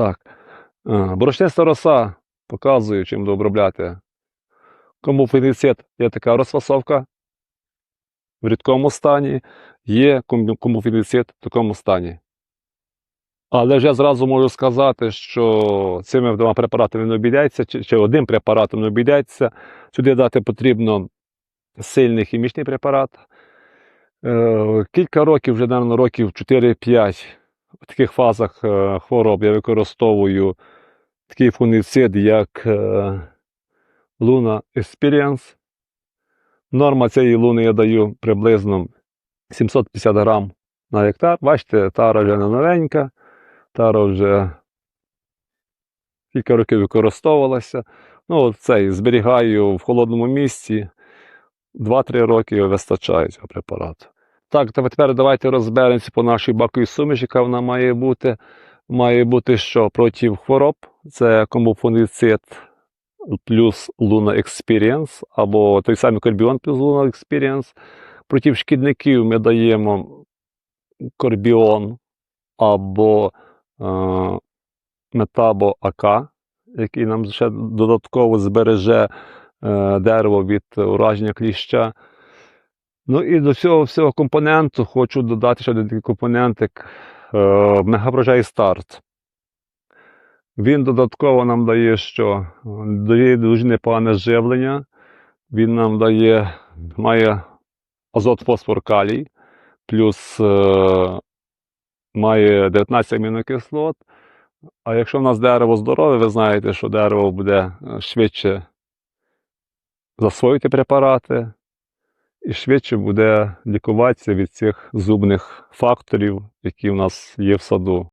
Так. Борошниста роса показую, чим дообробляти. Кому фунгіцид є така розфасовка в рідкому стані, є кому в такому стані. Але вже зразу можу сказати, що цими двома препаратами не обійдеться, чи, чи одним препаратом не обійдеться. Сюди дати потрібно сильний хімічний препарат. Е, Кілька років, вже, напевно, років 4-5 в таких фазах е, хвороб я використовую такий фунгіцид, як е, Luna Experience. Норма цієї луни я даю приблизно 750 грам на гектар. Бачите, тара вже не новенька, тара вже кілька років використовувалася. Ну, от цей зберігаю в холодному місці. 2-3 роки вистачає цього препарату. Так, то тепер давайте розберемося по нашій баковій суміші, яка вона має бути. Має бути що проти хвороб, це комбофунгіцид плюс Luna Experience, або той самий Корбіон плюс Luna Experience. Проти шкідників ми даємо Корбіон або е, Метабо АК, який нам ще додатково збереже е, дерево від ураження кліща. Ну і до цього всього компоненту хочу додати ще один такий компонентик мегаврожай старт. Він додатково нам дає, що дає дуже непогане живлення. Він нам дає, має азот, фосфор, калій, плюс е, має 19 амінокислот. А якщо в нас дерево здорове, ви знаєте, що дерево буде е, швидше засвоїти препарати і швидше буде лікуватися від цих зубних факторів, які в нас є в саду.